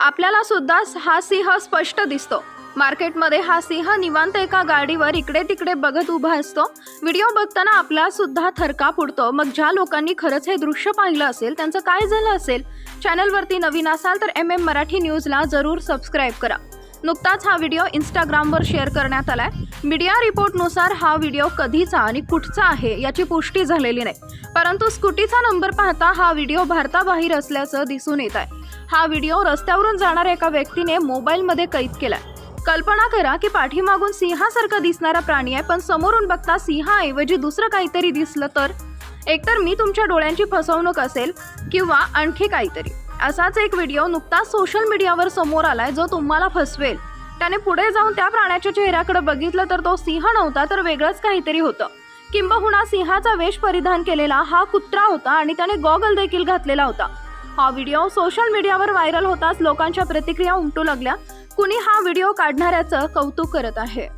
आपल्याला सुद्धा हा सिंह स्पष्ट दिसतो. मार्केटमध्ये हा सिंह निवांत एका गाडीवर इकडे तिकडे बघत उभा असतो. व्हिडिओ बघताना आपला सुद्धा थरका उडतो. मग ज्या लोकांनी खरंच हे दृश्य पाहिलं असेल त्यांचं काय झालं असेल? चॅनलवरती नवीन असाल तर एम एम मराठी न्यूजला जरूर सबस्क्राईब करा. नुकताच हा व्हिडिओ इंस्टाग्रामवर शेअर करण्यात आलाय. मीडिया रिपोर्टनुसार हा व्हिडिओ कधीचा आणि कुठचा आहे याची पुष्टी झालेली नाही. परंतु स्कूटीचा नंबर पाहता हा व्हिडिओ भारताबाहेर असल्याचं दिसून येत आहे. हा व्हिडिओ रस्त्यावरून जाणाऱ्या एका व्यक्तीने मोबाईलमध्ये कैद केलाय. कल्पना करा की पाठीमागून सिंहासारखा दिसणारा प्राणी आहे पण समोरून बघता सिंहाऐवजी दुसरं काहीतरी दिसलं तर? एकतर मी तुमच्या डोळ्यांची फसवणूक असेल किंवा आणखी काहीतरी. असाच एक व्हिडिओ नुकताच सोशल मीडियावर समोर आलाय जो तुम्हाला फसवेल. त्याने पुढे जाऊन त्या प्राण्याच्या चेहऱ्याकडे बघितलं तर तो सिंह नव्हता तर वेगळंच काहीतरी होतं. किंबहुना सिंहाचा वेश परिधान केलेला हा कुत्रा होता आणि त्याने गॉगल देखील घातलेला होता. हा व्हिडिओ सोशल मीडियावर व्हायरल होताच लोकांच्या प्रतिक्रिया उमटू लागल्या. कुणी हा व्हिडिओ काढणाऱ्याचं कौतुक करत आहे.